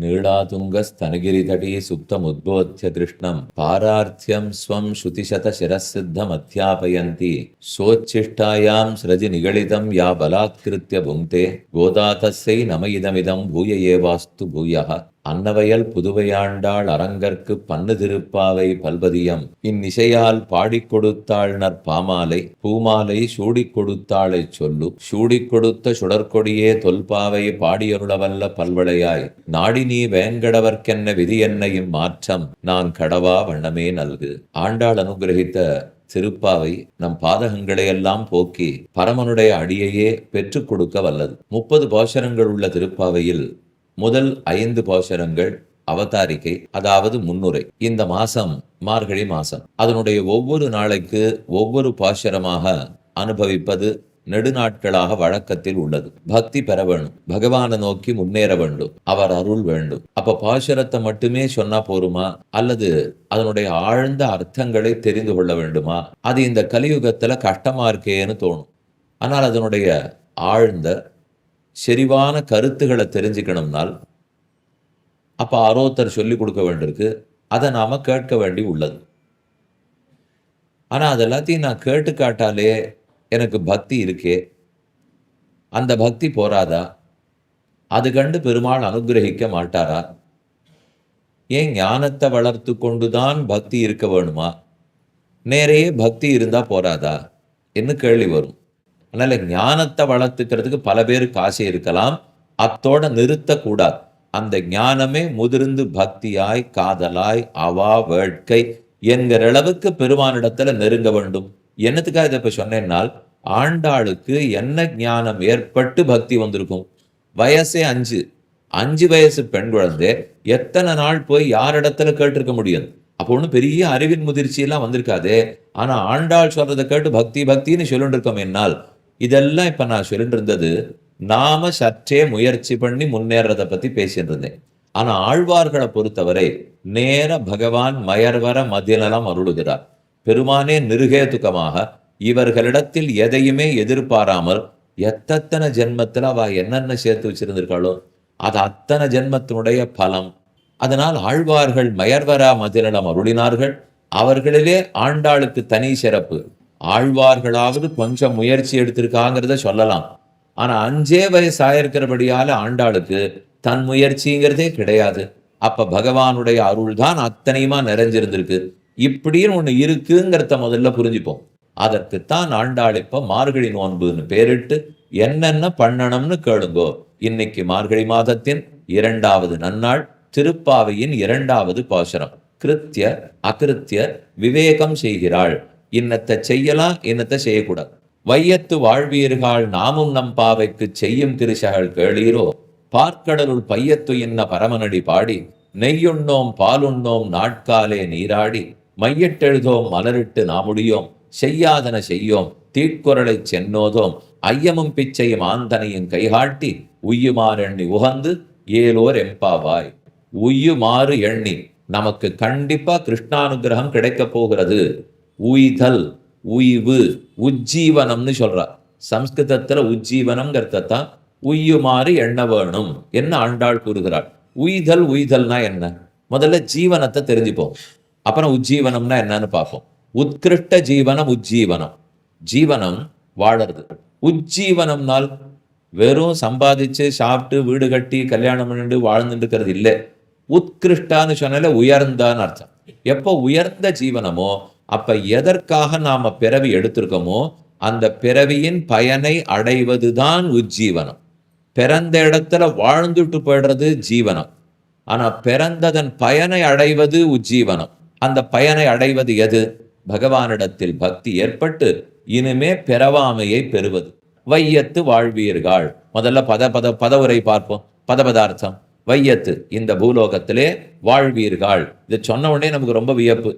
नीळातुङ्गस्तनगिरितटी सुप्तमुद्बोध्य कृष्णं पारार्थ्यं स्वं श्रुतिशतशिरःसिद्धमध्यापयन्ति सोच्छिष्टायां स्रजि निगलितं या बलात्कृत्य भुङ्क्ते गोदा तस्यै नम इदमिदं भूय एवास्तु भूयः அன்னவயல் புதுவையாண்டாள் அரங்கற்கு பன்னு திருப்பாவை பல்பதியம் இந்நிசையால் பாடிக் கொடுத்தாள் நற்பாமாலை பூமாலை சூடிக் கொடுத்தாளைச் சொல்லு. சூடிக் கொடுத்த சுடற்கொடியே தொல்பாவை பாடியருளவல்ல பல்வளையாய். நாடி நீ வேங்கடவர்க்கென்ன விதி என்னையும் மாற்றம் நான் கடவா வண்ணமே நல்கு. ஆண்டாள் அனுகிரகித்த திருப்பாவை நம் பாதகங்களை எல்லாம் போக்கி பரமனுடைய அடியையே பெற்றுக் கொடுக்க வல்லது. முப்பது பாசரங்கள் உள்ள திருப்பாவையில் முதல் ஐந்து பாசரங்கள் அவதாரிக்கை அதாவது முன்னுரை. இந்த மாசம் மார்கழி மாசம். அதனுடைய ஒவ்வொரு நாளைக்கு ஒவ்வொரு பாஷரமாக அனுபவிப்பது நெடுநாட்களாக வழக்கத்தில் உள்ளது. பக்தி பெற வேண்டும். பகவானை நோக்கி முன்னேற வேண்டும். அவர் அருள் வேண்டும். அப்ப பாசுரத்தை மட்டுமே சொன்னா போருமா? அல்லது அதனுடைய ஆழ்ந்த அர்த்தங்களை தெரிந்து கொள்ள வேண்டுமா? அது இந்த கலியுகத்துல கஷ்டமா இருக்கேன்னு தோணும். ஆனால் அதனுடைய ஆழ்ந்த செறிவான கருத்துக்களை தெரிஞ்சுக்கணும்னால் அப்போ ஆரோத்தர் சொல்லி கொடுக்க வேண்டியிருக்கு. அதை நாம் கேட்க வேண்டி உள்ளது. ஆனால் அது எல்லாத்தையும் நான் கேட்டு காட்டாலே எனக்கு பக்தி இருக்கே. அந்த பக்தி போராதா அது கண்டு பெருமாள் அனுகிரகிக்க மாட்டாரா? ஏன் ஞானத்தை வளர்த்து கொண்டுதான் பக்தி இருக்க வேணுமா? நேரையே பக்தி இருந்தால் போராதா என்ன கேள்வி வரும். அதனால ஞானத்தை வளர்த்துக்கிறதுக்கு பல பேருக்கு ஆசை இருக்கலாம். அத்தோட நிறுத்தக்கூடாது. அந்த ஞானமே முதிர்ந்து பக்தியாய் காதலாய் அவா வேட்கை என்கிற அளவுக்கு பெருமானிடத்துல நெருங்க வேண்டும். என்னத்துக்காக இதை இப்போ சொன்னேன்னால் ஆண்டாளுக்கு என்ன ஞானம் ஏற்பட்டு பக்தி வந்திருக்கும்? வயசே அஞ்சு. அஞ்சு வயசு பெண் குழந்தை எத்தனை நாள் போய் யாரிடத்துல கேட்டிருக்க முடியும்? அப்போ ஒன்றும் பெரிய அறிவின் முதிர்ச்சியெல்லாம் வந்திருக்காது. வந்திருக்காதே ஆண்டாள் சொல்றதை கேட்டு பக்தி பக்தின்னு சொல்லிட்டு இருக்கோம் என்னால். இதெல்லாம் இப்போ நான் சொல்லிட்டு இருந்தது நாம சற்றே முயற்சி பண்ணி முன்னேறதை பற்றி பேசிட்டு இருந்தேன் ஆனால் ஆழ்வார்களை பொறுத்தவரை நேர பகவான் மயர்வர மதியநலம் அருளுகிறார். பெருமானே நிருகேதுக்கமாக இவர்களிடத்தில் எதையுமே எதிர்பாராமல் எத்தனை ஜென்மத்தில் அவ என்னென்ன சேர்த்து வச்சிருந்திருக்காளோ அது அத்தனை ஜென்மத்தினுடைய பலம். அதனால் ஆழ்வார்கள் மயர்வரா மதிநலம் அருளினார்கள். அவர்களிலே ஆண்டாளுக்கு தனி சிறப்பு. ஆழ்வார்களாவது கொஞ்சம் முயற்சி எடுத்திருக்காங்கிறத சொல்லலாம். ஆனா அஞ்சே வயசாயிருக்கிறபடியால ஆண்டாளுக்கு தன் முயற்சிங்கிறதே கிடையாது. அப்ப பகவானுடைய அருள் தான் அத்தனையுமா நிறைஞ்சிருந்திருக்கு. இப்படின்னு ஒண்ணு இருக்குங்கிறத முதல்ல புரிஞ்சுப்போம். அதற்குத்தான் ஆண்டாள் இப்ப மார்கழி நோன்புன்னு பேரிட்டு என்னென்ன பண்ணணும்னு கேளுங்கோ. இன்னைக்கு மார்கழி மாதத்தின் இரண்டாவது நன்னாள் திருப்பாவையின் இரண்டாவது பாசுரம். கிருத்திய அகிருத்திய விவேகம் செய்கிறாள். இன்னத்தை செய்யலாம் இன்னத்தை செய்யக்கூடாது. வையத்து வாழ்வீர்கள் நாமும் நம் பாவைக்கு செய்யும் திருசகள் கேளீரோ? பார்க்கடலுள் பையத்து இன்ன பரமனடி பாடி நெய்யுண்ணோம் பாலுண்ணோம் நாட்காலே நீராடி மையட்டெழுதோம் மலரிட்டு நாமுடியோம் செய்யாதன செய்யோம் தீட்குரலை சென்னோதோம் ஐயமும் பிச்சையும் ஆந்தனையும் கைகாட்டி உய்யுமாறெண்ணி உகந்து ஏலோர் எம்பாவாய். உய்யுமாறு எண்ணி நமக்கு கண்டிப்பா கிருஷ்ணானுகிரகம் கிடைக்க போகிறது. உய்தல் உய்வு உஜ்ஜீவனம்னு சொல்றா. சம்ஸ்கிருதத்துல உஜ்ஜீவனம்ங்கிறதான் உய்யுமாறு எண்ண வேணும் என்ன ஆண்டாள் கூறுகிறாள். உய்தல் உய்தல்னா என்ன? முதல்ல ஜீவனத்தை தெரிஞ்சுப்போம். அப்புறம் உஜ்ஜீவனம்னா என்னன்னு பார்ப்போம். உத்கிருஷ்ட ஜீவனம் உஜ்ஜீவனம். ஜீவனம் வாழறது. உஜ்ஜீவனம்னால் வெறும் சம்பாதிச்சு சாப்பிட்டு வீடு கட்டி கல்யாணம் பண்ணிட்டு வாழ்ந்துட்டு இருக்கிறது இல்லை. உத்கிருஷ்டான்னு சொன்னால உயர்ந்தான்னு அர்த்தம். எப்போ உயர்ந்த ஜீவனமோ அப்போ எதற்காக நாம் பிறவி எடுத்திருக்கோமோ அந்த பிறவியின் பயனை அடைவது தான் உஜ்ஜீவனம். பிறந்த இடத்துல வாழ்ந்துட்டு போயிடுறது ஜீவனம். ஆனால் பிறந்ததன் பயனை அடைவது உஜ்ஜீவனம். அந்த பயனை அடைவது எது? பகவானிடத்தில் பக்தி ஏற்பட்டு இனிமே பிறவாமையை பெறுவது. வையத்து வாழ்வீர்கள். முதல்ல பத பத பதவுரை பார்ப்போம். பதபதார்த்தம். வையத்து இந்த பூலோகத்திலே வாழ்வீர்கள். இது சொன்ன உடனே நமக்கு ரொம்ப வியப்பு.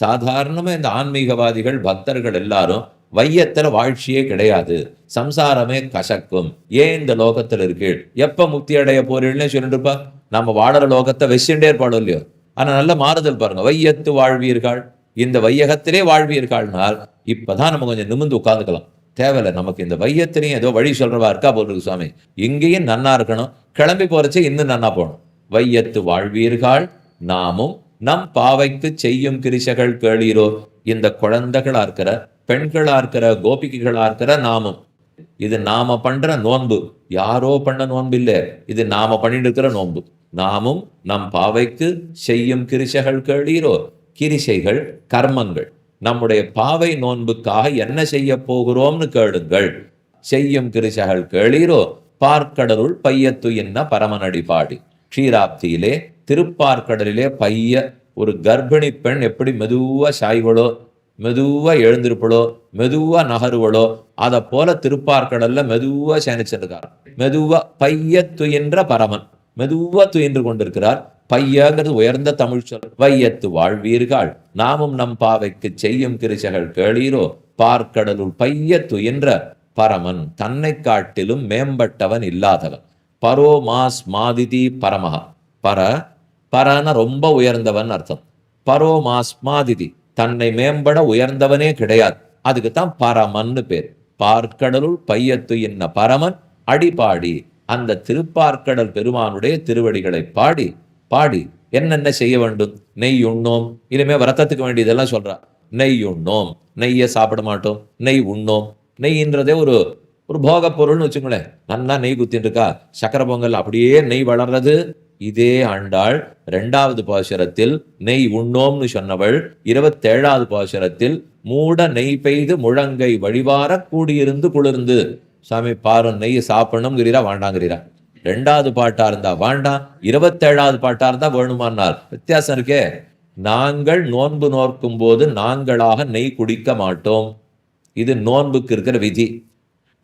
சாதாரணமாக இந்த ஆன்மீகவாதிகள் பக்தர்கள் எல்லாரும் வையத்தில் வாழ்ச்சியே கிடையாது. சம்சாரமே கசக்கும். ஏன் இந்த லோகத்தில் இருக்கீள் எப்போ முக்தி அடைய போறீள்னு சொல்லிட்டு இருப்பா? நம்ம வாழற லோகத்தை வெச்சுட்டே இருப்பாளோ இல்லையோ? ஆனால் நல்ல மாறுதல் பாருங்க. வையத்து வாழ்வீர்கள். இந்த வையகத்திலே வாழ்வீர்கள்னால் இப்போதான் நம்ம கொஞ்சம் நிமிந்து உட்காந்துக்கலாம் தேவையில்ல. நமக்கு இந்த வையத்திலையும் ஏதோ வழி சொல்றவா இருக்கா போல் இருக்கு சுவாமி. இங்கேயும் நன்னா இருக்கணும். கிளம்பி போறச்சே இன்னும் நன்னா போகணும். வையத்து வாழ்வீர்கள். நாமும் நம் பாவைக்கு செய்யும் கிரிசைகள் கேளீரோ? இந்த குழந்தைகளா இருக்கிற பெண்களா இருக்கிற கோபிகைகளா இருக்கிற நாமும். இது நாம பண்ற நோன்பு. யாரோ பண்ண நோன்பு இல்லை இது நாம பண்ணிட்டு இருக்கிற நோன்பு. நாமும் நம் பாவைக்கு செய்யும் கிரிசைகள் கேளீரோ? கிரிசைகள் கர்மங்கள். நம்முடைய பாவை நோன்புக்காக என்ன செய்ய போகிறோம்னு கேளுங்கள். செய்யும் கிரிசைகள் கேளீரோ? பார்க்கடலுள் பையத்து என்ன பரமனடி பாடி க்ஷீராப்தியிலே திருப்பார்க்கடலிலே பைய ஒரு கர்ப்பிணி பெண் எப்படி மெதுவாக சாய்வளோ மெதுவாக எழுந்திருப்பளோ மெதுவாக நகருவளோ அதை போல திருப்பார்கடலில் மெதுவாக சேனிச்சிருக்கார் மெதுவாக பைய துயின்ற பரமன் மெதுவாக துயின்று கொண்டிருக்கிறார். பையங்கிறது உயர்ந்த தமிழ் சொல். வையத்து வாழ்வீர்கள் நாமும் நம் பாவைக்கு செய்யும் கிருசைகள் கேளீரோ. பார்க்கடலுள் பையத்து துயின்ற பரமன் தன்னை காட்டிலும் மேம்பட்டவன் இல்லாதவன். பரோ மாஸ் மாதிதி பரமகா பர பரன ரொம்ப உயர்ந்தவன் அர்த்தம். பரோ மாஸ்மாதிதி தன்னை மேம்பட உயர்ந்தவனே கிடையாது. அதுக்கு தான் பரமன்னு பேர். பார்க்கடலுள் பையத்து என்ன பரமன் அடிபாடி. அந்த திருப்பார்க்கடல் பெருமானுடைய திருவடிகளை பாடி பாடி என்னென்ன செய்ய வேண்டும்? நெய் உண்ணோம். இனிமே விரதத்துக்கு வேண்டியதெல்லாம் சொல்றா. நெய் உண்ணோம். நெய்யை சாப்பிட மாட்டோம். நெய் உண்ணோம். நெய்ன்றதே ஒரு ஒரு போக பொருள்னு வச்சுங்களேன். நல்லா நெய் குத்தின்னு இருக்கா சக்கரை பொங்கல் அப்படியே நெய் வளர்றது. இதே ஆண்டாள் இரண்டாவது பாசுரத்தில் நெய் உண்ணோம்னு சொன்னவள் இருபத்தேழாவது பாசுரத்தில் மூட நெய் பெய்து முழங்கை வழிவார கூடியிருந்து குளிர்ந்து. சாமி பாரு நெய் சாப்பிடணுங்கிறீரா வாண்டாங்கிறீரா? ரெண்டாவது பாட்டா இருந்தா வாண்டாம் இருபத்தேழாவது பாட்டா இருந்தா வேணுமானால் வித்தியாசம் இருக்கே. நாங்கள் நோன்பு நோக்கும் போது நாங்களாக நெய் குடிக்க மாட்டோம். இது நோன்புக்கு இருக்கிற விதி.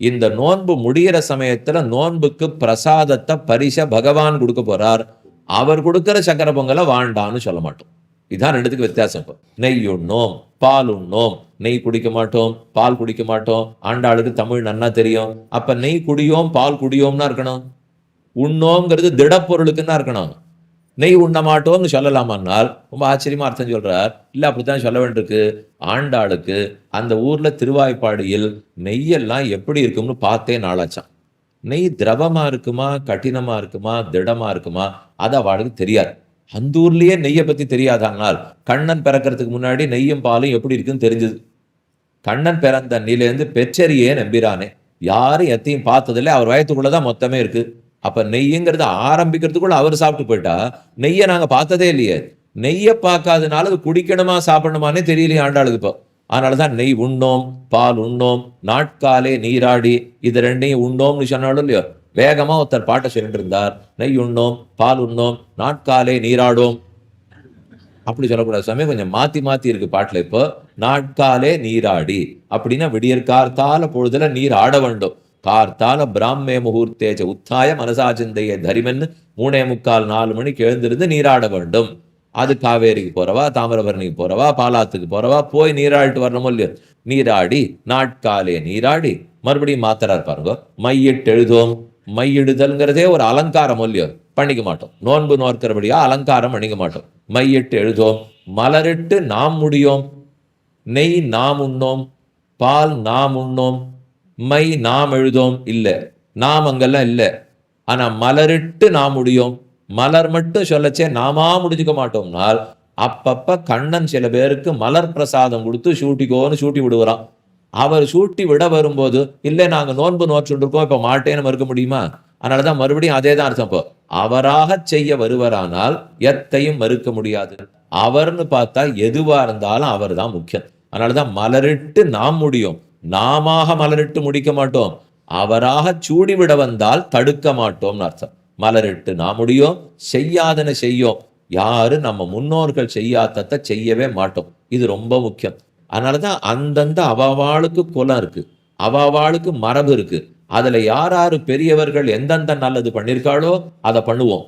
இந்த நோன்பு முடியிற சமயத்துல நோன்புக்கு பிரசாதத்தை பரிச பகவான் கொடுக்க போறார். அவர் கொடுக்குற சக்கர பொங்கலை வாண்டான்னு சொல்ல மாட்டோம். இதான் ரெண்டுத்துக்கு வித்தியாசம் இப்போ. நெய் உண்ணோம் பால் உண்ணோம். நெய் குடிக்க மாட்டோம் பால் குடிக்க மாட்டோம். ஆண்டாளுக்கு தமிழ் நன்னா தெரியும். அப்ப நெய் குடியோம் பால் குடியோம்னா இருக்கணும். உண்ணோங்கிறது திடப்பொருளுக்குன்னா இருக்கணும். நெய் உண்ண மாட்டோம்னு சொல்லலாமான்னால் ரொம்ப ஆச்சரியமா அர்த்தம் சொல்றார். இல்ல அப்படித்தான் சொல்ல வேண்டியிருக்கு. ஆண்டாளுக்கு அந்த ஊர்ல திருவாய்ப்பாடியில் நெய்யெல்லாம் எப்படி இருக்கும்னு பார்த்தே நாளாச்சான். நெய் திரவமா இருக்குமா கடினமா இருக்குமா திடமா இருக்குமா அது அவளுக்கு தெரியாது. அந்த ஊர்லயே நெய்யை பத்தி தெரியாதானால் கண்ணன் பிறக்கிறதுக்கு முன்னாடி நெய்யும் பாலும் எப்படி இருக்குன்னு தெரிஞ்சது. கண்ணன் பிறந்த அன்னிலேருந்து பெச்சரியே நம்பிரானே. யாரும் எத்தையும் பார்த்ததில்லை அவர் வயத்துக்குள்ளதான் மொத்தமே இருக்கு. அப்ப நெய்யுங்கிறத ஆரம்பிக்கிறதுக்குள்ள அவர் சாப்பிட்டு போயிட்டா நெய்யை நாங்க பார்த்ததே இல்லையே. நெய்யை பார்க்காதனால அது குடிக்கணுமா சாப்பிடணுமானே தெரியலையே ஆண்டாளுக்கு இப்போ. அதனாலதான் நெய் உண்ணோம் பால் உண்ணோம் நாட்காலே நீராடி இது ரெண்டையும் உண்ணோம்னு சொன்னாலும் இல்லையோ. வேகமா ஒருத்தர் பாட்டை சொல்லிட்டு இருந்தார். நெய் உண்ணோம் பால் உண்ணோம் நாட்காலே நீராடும். அப்படி சொல்லக்கூடாது. சமயம் கொஞ்சம் மாத்தி மாத்தி இருக்கு பாட்டுல இப்போ. நாட்காலே நீராடி. அப்படின்னா விடியற்கார்த்தால பொழுதுல நீர் ஆட வேண்டும். கார்த்தால பிராமே முகூர்த்தேஜ உத்தாய மனசாச்சிந்தைய தரிமென்னு மூணே முக்கால் நாலு மணிக்கு எழுந்திருந்து நீராட வேண்டும். அது காவேரிக்கு போறவா தாமிரபரணிக்கு போறவா பாலாத்துக்கு போறவா போய் நீராடிட்டு வரணுமோ இல்லையோ? நீராடி நாட்காலே நீராடி மறுபடியும் மாத்திரார் பாருங்க மையிட்டு எழுதுவோம். மையிடுதல்ங்கிறதே ஒரு அலங்காரம் இல்லையோ? பண்ணிக்க மாட்டோம். நோன்பு நோக்கிறபடியா அலங்காரம் பண்ணிக்க மாட்டோம். மையிட்டு எழுதுவோம். மலரிட்டு நாம் முடியும். நெய் நாம் உண்ணோம். பால் நாம் உண்ணோம். மை நாம் எழுதோம் இல்லை. நாம் அங்கெல்லாம் இல்லை. ஆனால் மலரிட்டு நாம் முடியும். மலர் மட்டும் சொல்லச்சே நாமா முடிஞ்சுக்க மாட்டோம்னால் அப்பப்ப கண்ணன் சில பேருக்கு மலர் பிரசாதம் கொடுத்து சூட்டிக்கோன்னு சூட்டி விடுவான் அவர் சூட்டி விட வரும்போது இல்லை நாங்கள் நோன்பு நோற்றுருக்கோம் இப்போ மாட்டேன்னு மறுக்க முடியுமா? அதனாலதான் மறுபடியும் அதே தான் அர்த்தம் இப்போ. அவராக செய்ய வருவரானால் எத்தையும் மறுக்க முடியாது. அவர்னு பார்த்தா எதுவாக இருந்தாலும் அவர் தான் முக்கியம். அதனாலதான் மலரிட்டு நாம் முடியும். நாமாக மலரிட்டு முடிக்க மாட்டோம். அவராக சூடிவிட வந்தால் தடுக்க மாட்டோம்னு அர்த்தம். மலரிட்டு நாம் முடியும் செய்யாதன செய்யும். யாரு நம்ம முன்னோர்கள் செய்யாதத்தை செய்யவே மாட்டோம். இது ரொம்ப முக்கியம். அதனாலதான் அந்தந்த அவாவாளுக்கு குலம் இருக்கு. அவாவாளுக்கு மரபு இருக்கு. அதுல யார் யாரு பெரியவர்கள் எந்தெந்த நல்லது பண்ணியிருக்காளோ அதை பண்ணுவோம்.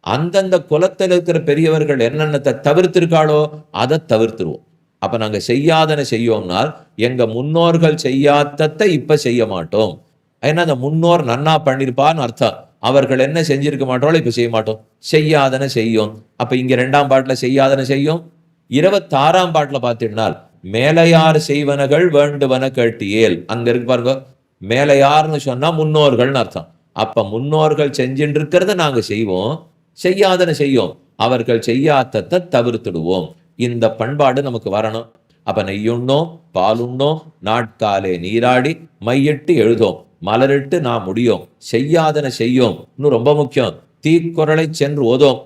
அந்தந்த குலத்தில் இருக்கிற பெரியவர்கள் என்னென்னத்தை தவிர்த்திருக்காளோ அதை தவிர்த்துருவோம். அப்போ நாங்கள் செய்யாதன செய்யோம்னால் எங்கள் முன்னோர்கள் செய்யாதத்தை இப்போ செய்ய மாட்டோம். ஏன்னா அந்த முன்னோர் நன்னா பண்ணிருப்பான்னு அர்த்தம். அவர்கள் என்ன செஞ்சிருக்க மாட்டோம் இப்போ செய்ய மாட்டோம். செய்யாதன செய்யும். அப்போ இங்கே ரெண்டாம் பாட்டில் செய்யாதன செய்யும். இருபத்தாறாம் பாட்டில் பார்த்தீங்கன்னால் மேலையார் செய்வனகள் வேண்டுவன கேட்டியேல். அங்கே இருக்கு பாருங்க. மேலையார்னு சொன்னால் முன்னோர்கள்னு அர்த்தம். அப்போ முன்னோர்கள் செஞ்சுட்டு இருக்கிறத நாங்கள் செய்வோம். செய்யாதன செய்யும். அவர்கள் செய்யாதத்தை தவிர்த்துடுவோம். இந்த பண்பாடு நமக்கு வரணும். அப்ப நெய்யுண்ணோம் பாலுண்ணோம் நாட்காலே நீராடி மையிட்டு எழுதோம். மலரிட்டு நாம் முடியும். செய்யாதன செய்யும். இன்னும் ரொம்ப முக்கியம். தீக்குறளை சென்று ஓதோம்.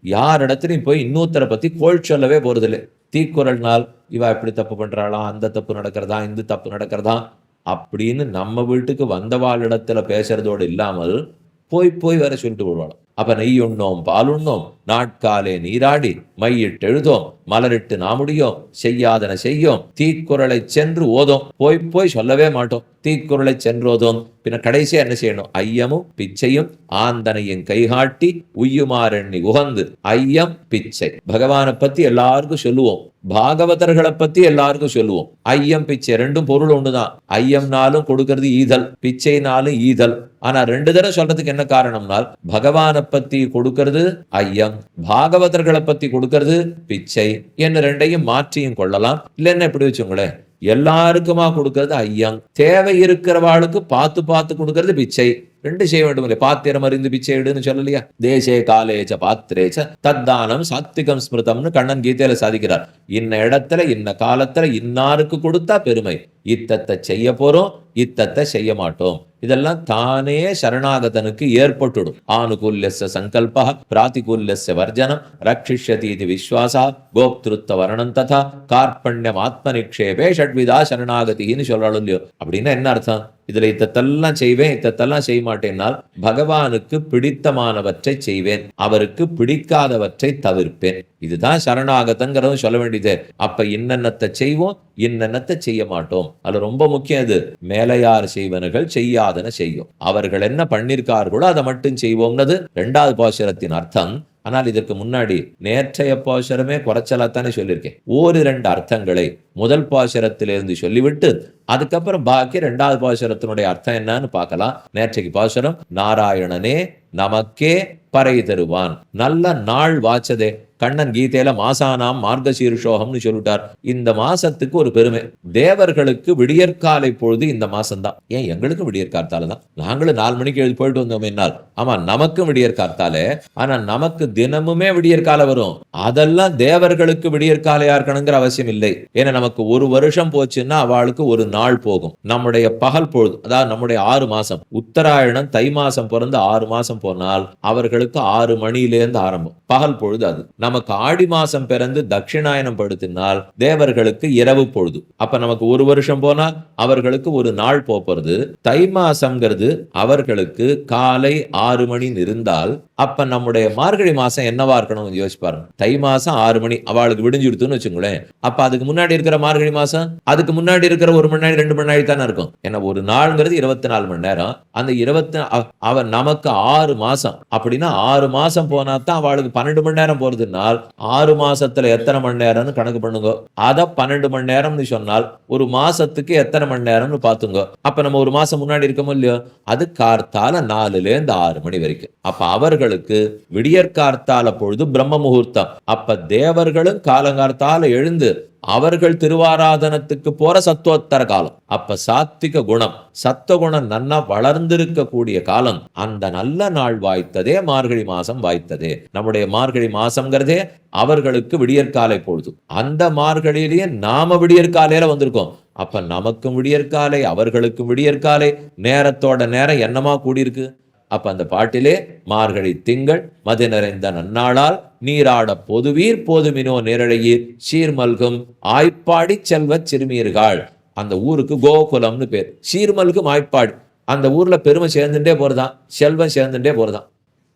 யார் இடத்துலையும் போய் இன்னொருத்தரை பத்தி கோல் சொல்லவே போறதில்லை. தீக்குறள்னால் இவா இப்படி தப்பு பண்றாளா? அந்த தப்பு நடக்கிறதா? இந்த தப்பு நடக்கிறதா? அப்படின்னு நம்ம வீட்டுக்கு வந்தவாளிடத்துல பேசுறதோடு இல்லாமல் போய் போய் வேற சொல்லிட்டு விடுவாளாம் அப்ப நெய்யுண்ணோம் பாலுண்ணோம் நாட்காலே நீராடி மையிட்டெழுதோம். மலரிட்டு நாமுடியோம். செய்யாதன செய்யோம். தீக்குறளை சென்று ஓதோம். போய் போய் சொல்லவே மாட்டோம். தீக்குறளை சென்று ஓதோம். பின்ன கடைசியா என்ன செய்யணும்? ஐயமும் பிச்சையும் ஆந்தனையும் கைகாட்டி உய்யுமாறெண்ணி உகந்து ஐயம் பிச்சை. பகவானை பத்தி எல்லாருக்கும் சொல்லுவோம். பாகவதர்களை பத்தி எல்லாருக்கும் சொல்லுவோம். ஐயம் பிச்சை ரெண்டும் பொருள் ஒண்ணுதான். ஐயம்னாலும் கொடுக்கறது ஈதல் பிச்சைனாலும் ஈதல். ஆனா ரெண்டு தடவை சொல்றதுக்கு என்ன காரணம்னால் பகவானை பத்தி கொடுக்கறது ஐயம். பாகவதர்களை பத்தி கொடுக்கறது பிச்சை. என்ன ரெண்டையும் மாற்றியும் கொள்ளலாம். இல்லைன்னா எப்படி வச்சுங்களேன் எல்லாருக்குமா கொடுக்கறது ஐயம். தேவை இருக்கிறவாளுக்கு பார்த்து பார்த்து கொடுக்கறது பிச்சை. ரெண்டு செய்ய வேண்டும் இல்லையா? பாத்திரம் அறிந்து பிச்சை எடுன்னு சொல்லலையா? தேசே காலேச்ச பாத்திரேச்ச தத்தானம் சாத்விகம் ஸ்மிருதம்னு கண்ணன் கீதையில சாதிக்கிறார். இன்ன இடத்துல இன்ன காலத்துல இன்னாருக்கு கொடுத்தா பெருமை. இத்தத்தை செய்ய போறோம் இத்தத்தை செய்ய மாட்டோம். இதெல்லாம் தானே சரணாகதனுக்கு ஏற்பட்டுடும். ஆனுகூல்யஸ்ய சங்கல்ப பிராதிகூல்யச வர்ஜனம் ரக்ஷிஷ்யதி இது விஸ்வாசா கோப்திருத்த வரணம் ததா கார்பண்யம் ஆத்ம நிக்ஷேபே ஷட்விதா சரணாகதின்னு சொல்லணும் இல்லையோ? அப்படின்னா என்ன அர்த்தம்? இதுல இத்தத்தெல்லாம் செய்வேன் இத்தத்தெல்லாம் செய்ய மாட்டேன்னால் பகவானுக்கு பிடித்தமானவற்றை செய்வேன் அவருக்கு பிடிக்காதவற்றை தவிர்ப்பேன். இதுதான் சரணாகதங்கிறதும் சொல்ல வேண்டியது. அப்ப இன்னென்னத்தை செய்வோம் இன்னென்னத்தை செய்ய மாட்டோம். அது ரொம்ப முக்கியம் இது மேலையார் செய்வனர்கள் செய்யாதன செய்யும். அவர்கள் என்ன பண்ணிருக்கார்களோ அதை மட்டும் செய்வோம்னது ரெண்டாவது பாசுரத்தின் அர்த்தம். ஆனால் இதற்கு முன்னாடி நேற்றைய பாசுரமே குறைச்சலாத்தானே சொல்லியிருக்கேன். ஒரு இரண்டு அர்த்தங்களை முதல் பாசுரத்திலிருந்து சொல்லிவிட்டு அதுக்கப்புறம் பாக்கி ரெண்டாவது பாசுரத்தினுடைய அர்த்தம் என்னன்னு பார்க்கலாம். நேற்றைக்கு பாசுரம் நாராயணனே நமக்கே பறை தருவான். நல்ல நாள் வாச்சதே. கண்ணன் கீதையில மாசானாம் மார்கசீர்ஷோகம்னு சொல்லிட்டார். இந்த மாசத்துக்கு ஒரு பெருமை. தேவர்களுக்கு விடியற்காலை பொழுது இந்த மாசம்தான். ஏன் எங்களுக்கும் விடியற்கார்த்தால தான்? நாங்களும் நாலு மணிக்கு எழுதி போயிட்டு வந்தோம் என்னால். ஆமா நமக்கும் விடியற்கார்த்தாலே. ஆனா நமக்கு தினமுமே விடியற்கால வரும். அதெல்லாம் தேவர்களுக்கு விடியற்காலையா இருக்கணுங்கிற அவசியம் இல்லை. ஏன்னா நமக்கு ஒரு வருஷம் போச்சுன்னா அவளுக்கு ஒரு நாள் போகும். நம்முடைய பகல் பொழுது அதாவது நம்முடைய ஆறு மாசம். உத்தராயணம் தை மாசம் பிறந்து ஆறு மாசம் போனால் அவர்களுக்கு ஆறு மணியிலேருந்து ஆரம்பம். பகல் பொழுது அது. நமக்கு ஆடி மாசம் பிறந்து தட்சிணாயனம் படுத்தினால் தேவர்களுக்கு இரவு பொழுது. அப்ப நமக்கு ஒரு வருஷம் போனா அவர்களுக்கு ஒரு நாள் போறது தை மாசம்ங்கிறது அவர்களுக்கு காலை ஆறு மணி இருந்தால் அப்ப நம்முடைய மார்கழி மாசம் என்னவா இருக்கணும்? யோசிச்சு பாருங்க. தை மாசம் ஆறு மணி. அவளுக்கு விடிஞ்சுடுத்துன்னு வச்சுங்களேன். அப்ப அதுக்கு முன்னாடி இருக்கிற மார்கழி மாசம்? அதுக்கு முன்னாடி இருக்கிற ஒரு மணி நேரம் ரெண்டு மணி நேரம் தானே இருக்கும். ஏன்னா ஒரு நாள்ங்கிறது இருபத்தி நாலு மணி நேரம். அந்த இருபத்தி அவ- அவ நமக்கு ஆறு ஆறு மாசம். அப்படின்னா ஆறு மாசம் போனா தான் அவளுக்கு பன்னெண்டு மணி நேரம் போறதுனால் ஆறு மாசத்துல எத்தனை மணி நேரம்னு கணக்கு பண்ணுங்க. அத பன்னெண்டு மணி நேரம்னு சொன்னால் ஒரு மாசத்துக்கு எத்தனை மணி நேரம்னு பாத்துங்க அப்ப நம்ம ஒரு மாசம் முன்னாடி இருக்கோமோ இல்லையோ? அது கார்த்தால நாலுல இருந்து ஆறு மணி வரைக்கும். அப்ப அவர்களுக்கு விடியற்கார்த்தால பொழுது பிரம்ம முகூர்த்தம். அப்ப தேவர்களும் காலங்கார்த்தால எழுந்து அவர்கள் திருவாராதனத்துக்கு போற சத்துவத்தர காலம். அப்ப சாத்விக குணம் சத்துவகுணம் நன்னா வளர்ந்திருக்க கூடிய காலம். அந்த நல்ல நாள் வாய்த்ததே மார்கழி மாசம் வாய்த்ததே. நம்முடைய மார்கழி மாசம்ங்கிறதே அவர்களுக்கு விடியற்காலை பொழுது. அந்த மார்கழியிலேயே நாம விடியற்காலையில வந்திருக்கோம். அப்ப நமக்கும் விடியற்காலை அவர்களுக்கும் விடியற்காலை. நேரத்தோட நேரம் என்னமா கூடியிருக்கு? அப்ப அந்த பாட்டிலே மார்கழி திங்கள் மதி நிறைந்த நன்னாளால் நீராட பொதுவீர் போதுமினோ நேரழையீர் சீர்மல்கும் ஆய்ப்பாடி செல்வச் சிறுமியர்கள். அந்த ஊருக்கு கோகுலம்னு பேர். சீர்மல்கும் ஆய்ப்பாடி. அந்த ஊர்ல பெருமை சேர்ந்துட்டே போறதான் செல்வம் சேர்ந்துட்டே போறதான்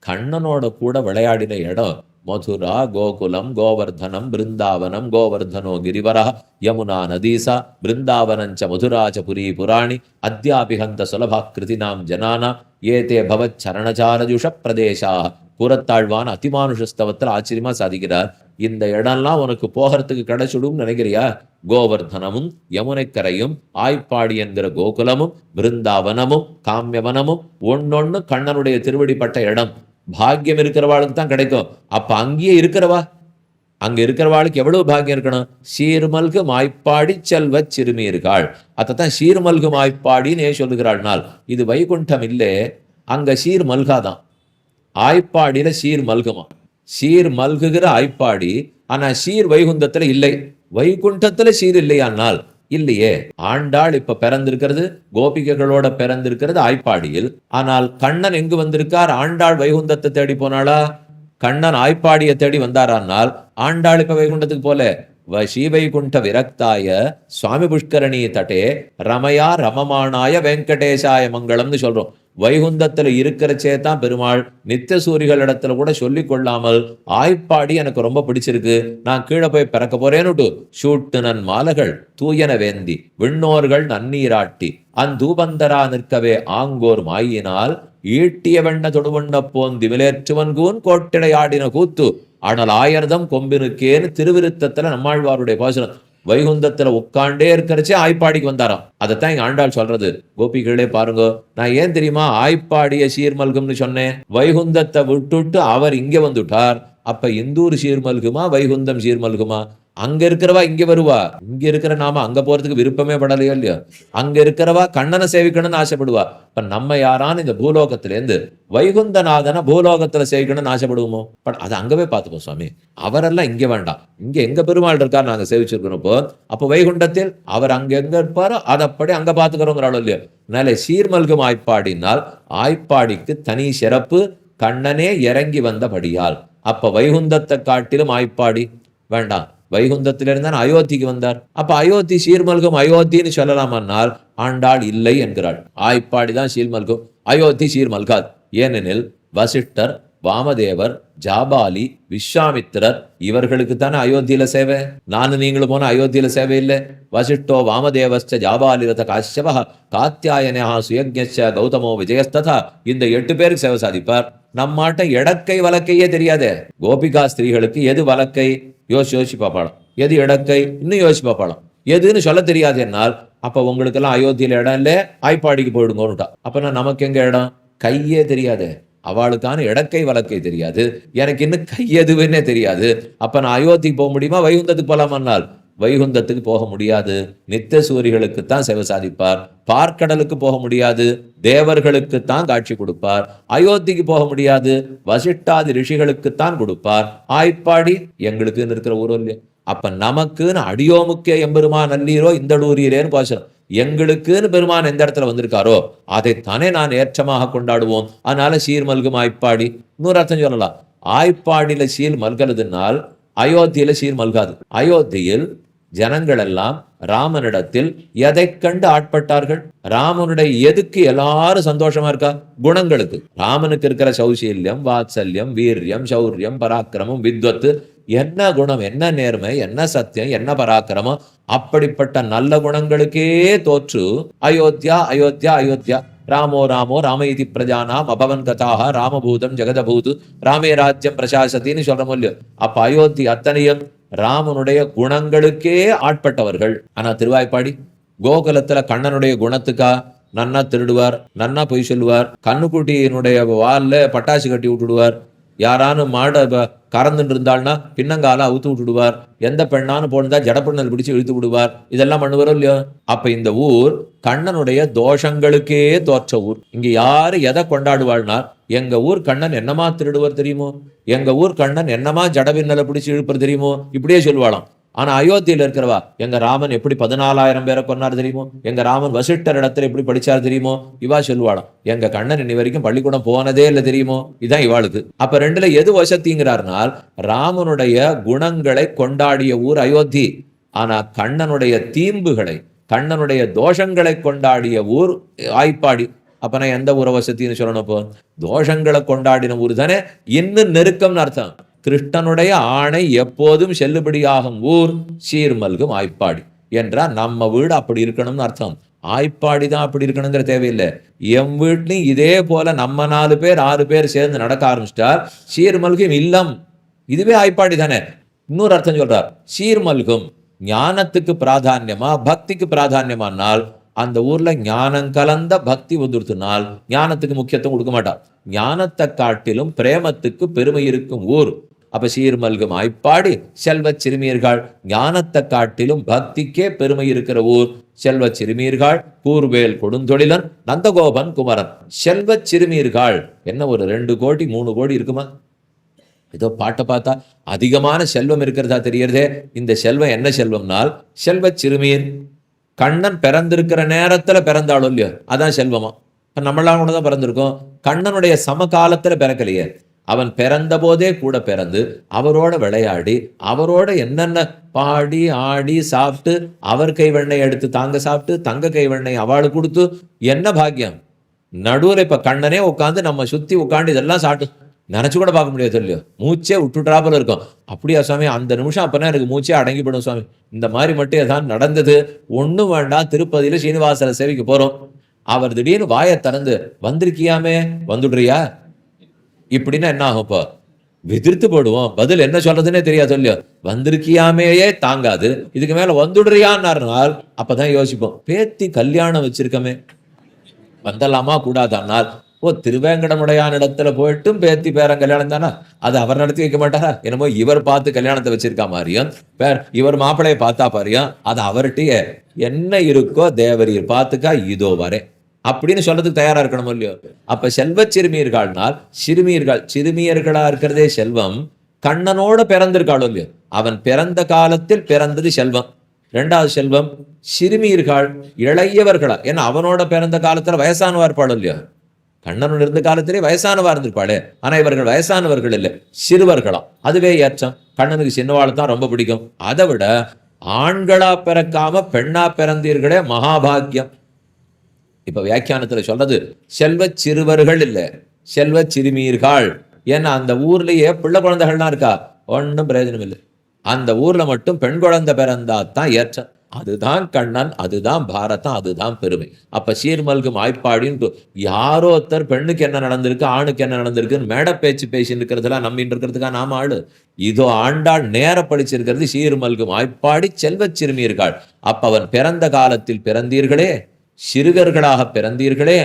கண்ணனோட கூட விளையாடின இடம் மதுரா கோகுலம் கோவர்தனம் பிருந்தாவனம் கோவர்தனோ கிரிவர யமுனா நதீசா பிருந்தாவனஞ்ச மதுராச்ச புரி புராணி அத்தியாபிகந்த சுலபாக்கிருதினாம் ஜனானா ஏதே பவத் சரணச்சாரஜுஷ பிரதேசா. கூறத்தாழ்வான் அதிமானுஷஸ்தவத்தில் ஆச்சரியமா சாதிக்கிறார். இந்த இடம்லாம் உனக்கு போகிறதுக்கு கிடைச்சிடும் நினைக்கிறியா? கோவர்தனமும் யமுனைக்கரையும் ஆய்ப்பாடி என்கிற கோகுலமும் பிருந்தாவனமும் காமியவனமும் ஒன்னொன்னு கண்ணனுடைய திருவடிப்பட்ட இடம். பாக்கியம் இருக்கிறவாளுக்கு தான் கிடைக்கும். அப்ப அங்கேயே இருக்கிறவா? அங்க இருக்கிறவாளுக்கு எவ்வளவு பாக்கியம் இருக்கணும்? சீர்மல்கு மாய்ப்பாடி செல்வ சிறுமீர்கள் அதைத்தான் சீர்மல்கு மாய்ப்பாடின்னு சொல்லுகிறாள் நாள் இது வைகுண்டம் இல்லே அங்க சீர் மல்காதான் ஆய்ப்பாடியில சீர் மல்குமா சீர் மல்குகிற ஆய்ப்பாடி ஆனா சீர் வைகுந்தத்துல இல்லை. வைகுண்டத்துல சீர் இல்லையானால் இல்லையே? ஆண்டாள் இப்ப பிறந்திருக்கிறது கோபிகைகளோட பிறந்திருக்கிறது ஆய்ப்பாடியில். ஆனால் கண்ணன் எங்கு வந்திருக்கார்? ஆண்டாள் வைகுந்தத்தை தேடி போனாளா? கண்ணன் ஆய்ப்பாடியை தேடி வந்தாரானால் ஆண்டாள் இப்ப வைகுண்டத்துக்கு போல. வ ஸ்ரீவைகுண்ட விரக்தாய சுவாமி புஷ்கரணி தட்டே ரமயா ரமமானாய வெங்கடேசாய மங்களம்னு சொல்றோம். வைகுந்தத்துல இருக்கிறச்சே தான் பெருமாள் நித்திய சூரிகள் இடத்துல கூட சொல்லி கொள்ளாமல் ஆய்ப்பாடி எனக்கு ரொம்ப பிடிச்சிருக்கு. நான் கீழே போய் பிறக்க போறேன்னுட்டு ஷூட்டு நன் மாலகள் தூயன வேந்தி விண்ணோர்கள் நன்னீராட்டி அந்தூபந்தரா நிற்கவே ஆங்கோர் மாயினால் ஈட்டிய வெண்ண தொடுவண்ண போந்தி விலேற்றுவன்கூன் கோட்டிடை கூத்து ஆனால் ஆயிரதம் கொம்பினுக்கேன்னு திருவிருத்தத்துல நம்மாழ்வாருடைய பாசனம் வைகுந்தத்துல உட்காண்டே இருக்கிறச்சே ஆய்ப்பாடிக்கு வந்தாராம். அதைத்தான் இங்க ஆண்டாள் சொல்றது. கோபிகளே பாருங்க நான் ஏன் தெரியுமா ஆய்ப்பாடிய சீர்மல்கும்னு சொன்னேன். வைகுந்தத்தை விட்டுட்டு அவர் இங்க வந்துட்டார். அப்ப இந்தூர் சீர்மல்குமா வைகுந்தம் சீர்மல்குமா? அங்க இருக்கிறவா இங்க வருவா. இங்க இருக்கிற நாம அங்க போறதுக்கு விருப்பமே படலையோ இல்லையோ? அங்க இருக்கிறவா கண்ணனை சேவிக்கணும்னு ஆசைப்படுவா. இப்ப நம்ம யாரான இந்த பூலோகத்துல இருந்து வைகுந்தநாதனை பூலோகத்துல சேவிக்கணும்னு ஆசைப்படுவோமோ? பட் அது அங்கவே பார்த்துப்போம் சுவாமி. அவரெல்லாம் இங்க வேண்டாம். இங்க எங்க பெருமாள் இருக்கார் நாங்க சேவிச்சிருக்கிறப்போ அப்ப வைகுண்டத்தில் அவர் அங்க எங்க இருப்பாரோ அதப்படி அங்க பாத்துக்கிறோங்கிறாளோ இல்லையோ? அதனால சீர்மல்கும் ஆய்ப்பாடினால் ஆய்ப்பாடிக்கு தனி சிறப்பு கண்ணனே இறங்கி வந்தபடியால். அப்ப வைகுந்தத்தை காட்டிலும் ஆய்ப்பாடி. வேண்டாம். வைகுந்தத்திலிருந்து அயோத்திக்கு வந்தார். அப்ப அயோத்தி சீர்மல்கும் அயோத்தின்னு சொல்லலாமன்னால் ஆண்டாள் இல்லை என்கிறாள். ஆய்ப்பாடி தான் சீர்மல்கும் அயோத்தி சீர்மல்காது. ஏனெனில் வசிஷ்டர் வாமதேவர் ஜாபாலி விஸ்வாமித்திரர் இவர்களுக்கு தானே அயோத்தியில சேவை? நானும் நீங்களும் போன அயோத்தியில சேவை இல்லை? வசிஷ்டோ ஜாபாலி ஜாபாலிரத காஷ்யப காத்தியாயனா சுயஜ்ஞ கௌதமோ விஜயஸ்ததா இந்த எட்டு பேருக்கு சேவை சாதிப்பார். நம்மாட்ட எடக்கை வழக்கையே தெரியாதே. கோபிகா ஸ்திரீகளுக்கு எது வழக்கை யோசிச்சு யோசிச்சு பார்ப்பாளாம். எது இடக்கை இன்னும் யோசிச்சு பார்ப்பாளாம். எதுன்னு சொல்ல தெரியாது என்னால். அப்போ உங்களுக்கெல்லாம் அயோத்தியில் இடம் இல்லை ஆய்ப்பாடிக்கு அப்போ நான் நமக்கு எங்கே இடம்? கையே தெரியாதே. அவளுக்கான இடக்கை வழக்கை தெரியாது. எனக்கு இன்னும் கை எதுவுன்னே தெரியாது. அப்போ நான் அயோத்திக்கு போக முடியுமா? வைகுந்தத்துக்கு போகலாமன்னால் வைகுந்தத்துக்கு போக முடியாது. நித்திய சூரிகளுக்கு தான் சேவை சாதிப்பார். பார்க்கடலுக்கு போக முடியாது. தேவர்களுக்கு தான் காட்சி கொடுப்பார். அயோத்திக்கு போக முடியாது. வசிஷ்டாதி ரிஷிகளுக்குத்தான் கொடுப்பார். ஆய்ப்பாடி எங்களுக்குன்னு இருக்கிற ஊரும் இல்லையா? அப்ப நமக்குன்னு அடியோமுக்கே எம்பெருமா நல்லீரோ இந்த ஊரீரேன்னு பாசனம் எங்களுக்குன்னு பெருமான் எந்த இடத்துல வந்திருக்காரோ அதைத்தானே நான் ஏற்றமாக கொண்டாடுவோம். அதனால சீர் மல்கும் ஆய்ப்பாடி. இன்னொரு அர்த்தம் சொல்லலாம். ஆய்ப்பாடியில சீர் மல்கிறதுனால் அயோத்தியில சீர் மல்காது. அயோத்தியில் ஜனங்களெல்லாம் ராமனிடத்தில் எதை கண்டு ஆட்பட்டார்கள்? ராமனுடைய எதுக்கு எல்லாரும் சந்தோஷமா இருக்கா? குணங்களுக்கு. ராமனுக்கு இருக்கிற சௌசீல்யம் வாத்சல்யம் வீரியம் சௌரியம் பராக்கிரமம் வித்வத்து என்ன குணம் என்ன நேர்மை என்ன சத்தியம் என்ன பராக்கிரமம்? அப்படிப்பட்ட நல்ல குணங்களுக்கே தோற்று அயோத்தியா அயோத்தியா அயோத்தியா. ராமோ ராமோ ராமதி பிரஜானாம் அபவன் கதாக ராமபூதம் ஜெகதபூது ராமே ராஜ்யம் பிரசாசத்தின்னு சொல்றோம் இல்லையோ? அப்ப அயோத்தி அத்தனையும் ராமனுடைய குணங்களுக்கே ஆட்பட்டவர்கள். ஆனா திருவாய்ப்பாடி கோகுலத்துல கண்ணனுடைய குணத்துக்கா நன்னா திருடுவார் நன்னா பொய் சொல்லுவார் கண்ணுக்குட்டியினுடைய வால்ல பட்டாசு கட்டி விட்டுடுவார். யாரானு மாட கறந்துட்டு இருந்தாள்னா பின்னங்கால அவுத்து விட்டுடுவார். எந்த பெண்ணானு போனதா ஜடப்பண்ணல் பிடிச்சு இழுத்து விடுவார். இதெல்லாம் பண்ணுவாரோ இல்லையோ? அப்ப இந்த ஊர் கண்ணனுடைய தோஷங்களுக்கே தோற்ற ஊர். இங்க யாரு எதை கொண்டாடுவாள்னா எங்க ஊர் கண்ணன் என்னமா திருடுவர் தெரியுமோ? எங்க ஊர் கண்ணன் என்னமா ஜடபின்னலை பிடிச்சு இழுப்பர் தெரியுமோ? இப்படியே சொல்லுவாளாம். ஆனா அயோத்தியில இருக்கிறவா எங்க ராமன் எப்படி பதினாலாயிரம் பேரை கொன்னார் தெரியுமோ? எங்க ராமன் வசிட்டர் இடத்துல எப்படி படிச்சார் தெரியுமோ? இவா சொல்லுவாளாம் எங்க கண்ணன் இன்னி வரைக்கும் பள்ளிக்கூடம் போனதே இல்லை தெரியுமோ? இதான் இவாளுக்கு. அப்ப ரெண்டுல எது வசத்திங்கிறார்னால் ராமனுடைய குணங்களை கொண்டாடிய ஊர் அயோத்தி. ஆனா கண்ணனுடைய தீம்புகளை கண்ணனுடைய தோஷங்களை கொண்டாடிய ஊர் ஆய்ப்பாடி. அப்ப நான் எந்த ஊரை வசத்தின்னு சொல்லணும் இப்போ தோஷங்களை கொண்டாடின ஊர் தானே? இன்னும் நெருக்கம்னு அர்த்தம். கிருஷ்ணனுடைய ஆணை எப்போதும் செல்லுபடியாகும் ஊர் சீர்மல்கும் ஆய்ப்பாடி. என்றால் நம்ம வீடு அப்படி இருக்கணும்னு அர்த்தம். ஆய்ப்பாடி தான் அப்படி இருக்கணுங்கிற தேவையில்லை. எம் வீட்லையும் இதே போல நம்ம நாலு பேர் ஆறு பேர் சேர்ந்து நடக்க ஆரம்பிச்சிட்டார் சீர்மல்கும் இல்லம். இதுவே ஆய்ப்பாடி தானே. இன்னொரு அர்த்தம் சொல்றார். சீர்மல்கும் ஞானத்துக்கு பிராதான்யமா பக்திக்கு பிராதான்யமானால் அந்த ஊர்ல ஞானம் கலந்த பக்தி உதிர்த்தினால் ஞானத்துக்கு முக்கியத்துவம் கொடுக்க மாட்டார். ஞானத்தை காட்டிலும் பிரேமத்துக்கு பெருமை இருக்கும் ஊர். அப்ப சீர்மல்கும் ஆய்ப்பாடு. செல்வச் சிறுமியர்கள் ஞானத்தை காட்டிலும் பக்திக்கே பெருமை இருக்கிற ஊர். செல்வ சிறுமீர்கள் கூர்வேல் கொடுந்தொழிலன் நந்தகோபன் குமரன். செல்வச் சிறுமீர்கள் என்ன ஒரு ரெண்டு கோடி மூணு கோடி இருக்குமா? ஏதோ பாட்டை பார்த்தா அதிகமான செல்வம் இருக்கிறதா தெரியறதே. இந்த செல்வம் என்ன செல்வம்னால் செல்வச் சிறுமீர் கண்ணன் பிறந்திருக்கிற நேரத்துல பிறந்தாலும் இல்லையோ? அதான் செல்வமா. இப்ப நம்மளாம் கூட தான் பிறந்திருக்கோம். கண்ணனுடைய சமகாலத்துல பிறக்கலையே. அவன் பிறந்தபோதே கூட பிறந்து அவரோட விளையாடி அவரோட என்னென்ன பாடி ஆடி சாப்பிட்டு அவர் கை எடுத்து தாங்க சாப்பிட்டு தங்க கைவெண்ணை வெண்ணெய் அவளுக்கு கொடுத்து என்ன பாக்கியம்? நடுவில் இப்போ கண்ணனே உட்காந்து நம்ம சுற்றி உட்காந்து இதெல்லாம் சாப்பிட்டு நினச்சி கூட பார்க்க முடியாது இல்லையோ? மூச்சே விட்டுட்றாப்புல இருக்கும். அப்படியா சுவாமி? அந்த நிமிஷம் அப்போனா எனக்கு மூச்சே அடங்கிப்படும் சுவாமி. இந்த மாதிரி மட்டும் ஏதாவது நடந்தது ஒன்றும் வேண்டாம் திருப்பதியில் சீனிவாசரை சேவைக்கு போகிறோம் அவர் திடீர்னு வாயை திறந்து வந்திருக்கியாமே? வந்துடுறியா? இப்படின்னா என்ன ஆகும் இப்போ? விதிர்த்து போடுவோம். பதில் என்ன சொல்றதுன்னே தெரியாது இல்லையோ? வந்திருக்கியாமேயே தாங்காது. இதுக்கு மேல வந்துடுறியான்னாருனால் அப்பதான் யோசிப்போம். பேத்தி கல்யாணம் வச்சிருக்கமே. வந்தலாமா கூடாதானால்? ஓ திருவேங்கடமுடையான் இடத்துல போயிட்டும் பேத்தி பேரன் கல்யாணம் தானா? அது அவர் நடத்தி வைக்க மாட்டாரா? என்னமோ இவர் பார்த்து கல்யாணத்தை வச்சிருக்கா மாதிரியும் பேர் இவர் மாப்பிள்ளையை பார்த்தா பாரியும் அது அவர்கிட்டயே என்ன இருக்கோ தேவரீர் பார்த்துக்கா இதோ வரேன். அப்படின்னு சொல்றதுக்கு தயாரா இருக்கணும் இல்லையோ? அப்ப செல்வ சிறுமியர்கள்னால் சிறுமியர்கள் சிறுமியர்களா இருக்கிறதே செல்வம் கண்ணனோட பிறந்திருக்காளோ இல்லையோ? அவன் பிறந்த காலத்தில் பிறந்தது செல்வம். ரெண்டாவது செல்வம் சிறுமியர்கள் இளையவர்களா? ஏன்னா அவனோட பிறந்த காலத்துல வயசானவா இருப்பாளோ இல்லையோ? கண்ணன் இருந்த காலத்திலே வயசானவா இருந்திருப்பாளே. ஆனா இவர்கள் வயசானவர்கள் இல்லை. சிறுவர்களா? அதுவே ஏற்றம். கண்ணனுக்கு சின்னவாள் தான் ரொம்ப பிடிக்கும். அதை விட ஆண்களா பிறக்காம பெண்ணா பிறந்தீர்களே மகாபாகியம் இப்போ வியாக்கியானத்துல சொல்றது செல்வச் சிறுவர்கள் இல்லை செல்வச் சிறுமியர்கள். ஏன்னா அந்த ஊர்லேயே பிள்ளை குழந்தைகள்லாம் இருக்கா? ஒன்றும் பிரயோஜனம் இல்லை. அந்த ஊரில் மட்டும் பெண் குழந்தை பிறந்தா தான் ஏற்றம் அதுதான் கண்ணன் அதுதான் பாரதம் அதுதான் பெருமை. அப்போ சீர்மல்கு ஆய்ப்பாடின்னு யாரோ ஒருத்தர் பெண்ணுக்கு என்ன நடந்திருக்கு ஆணுக்கு என்ன நடந்திருக்குன்னு மேடை பேச்சு பேசின்னு இருக்கிறதுலாம் நம்பின்னு இருக்கிறதுக்கா நாம ஆளு? இதோ ஆண்டாள் நேர படிச்சிருக்கிறது சீர்மல்கு ஆய்ப்பாடி செல்வச் சிறுமியர்கள். அப்ப அவன் பிறந்த காலத்தில் பிறந்தீர்களே சிறுகர்களாக பிறந்தீர்களே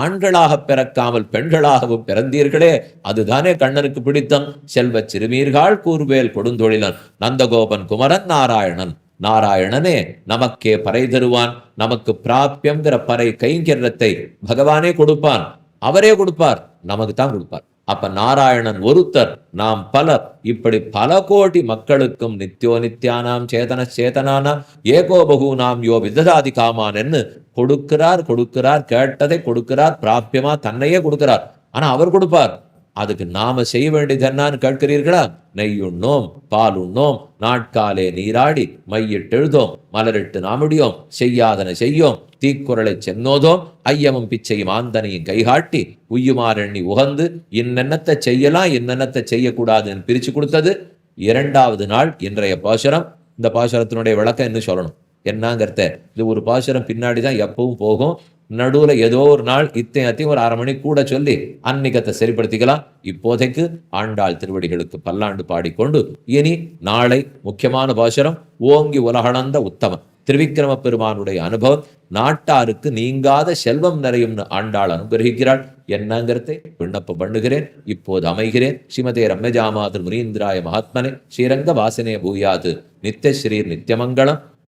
ஆண்களாக பிறக்காமல் பெண்களாகவும் பிறந்தீர்களே அதுதானே கண்ணனுக்கு பிடித்தம். செல்வ சிறுமீர்கள் கூர்வேல் கொடுந்தொழிலன் நந்தகோபன் குமரன் நாராயணன். நாராயணனே நமக்கே பறை தருவான். நமக்கு பிராபியங்கிற பறை கைங்கரத்தை பகவானே கொடுப்பான். அவரே கொடுப்பார் நமக்கு தான் கொடுப்பார். அப்ப நாராயணன் ஒருத்தர் நாம் பலர் இப்படி பல கோடி மக்களுக்கும் நித்யோ நித்யானாம் சேதன சேதனானா ஏகோ நாம் யோ விததாதி காமான்னு கொடுக்கிறார் கொடுக்கிறார் கேட்டதை கொடுக்கிறார் பிராபியமா தன்னையே கொடுக்கிறார். ஆனா அவர் கொடுப்பார். அதுக்கு நாம செய்ய வேண்டியது என்னன்னு கேட்கிறீர்களா? நெய்யுண்ணோம் பால் உண்ணோம் நாட்காலே நீராடி மையிட்டெழுதோம் மலரிட்டு நாமுடியோம் செய்யாதன செய்யோம் தீக்குறளை சென்னோதோம் ஐயமும் பிச்சையும் ஆந்தனையும் கைகாட்டி உய்யுமாறெண்ணி உகந்து இன்னென்னத்தை செய்யலாம் இன்னென்னத்தை செய்யக்கூடாதுன்னு பிரிச்சு கொடுத்தது? இரண்டாவது நாள் இன்றைய பாசுரம். இந்த பாசுரத்தினுடைய விளக்கம் என்ன சொல்லணும். என்னங்கிறத? இது ஒரு பாசுரம் பின்னாடி தான் எப்பவும் போகும். நடுவுல ஏதோ ஒரு நாள் இத்தையத்தையும் ஒரு அரை மணி கூட சொல்லி அன்னிகத்தை சரிப்படுத்திக்கலாம். இப்போதைக்கு ஆண்டாள் திருவடிகளுக்கு பல்லாண்டு பாடிக்கொண்டு இனி நாளை முக்கியமான பாசுரம் ஓங்கி உலகளந்த உத்தமன். திருவிக்கிரம பெருமானுடைய அனுபவம் நாட்டாருக்கு நீங்காத செல்வம் நிறையும்னு ஆண்டாள் அனுகிரகிக்கிறாள். என்னங்கிறதை விண்ணப்பம் பண்ணுகிறேன். இப்போது அமைகிறேன். ஸ்ரீமதே ரம்யஜாமாது முனீந்திராய மகாத்மனே ஸ்ரீரங்க வாசனே பூயாது. நித்திய ஸ்ரீர் நித்தியமங்கலம்.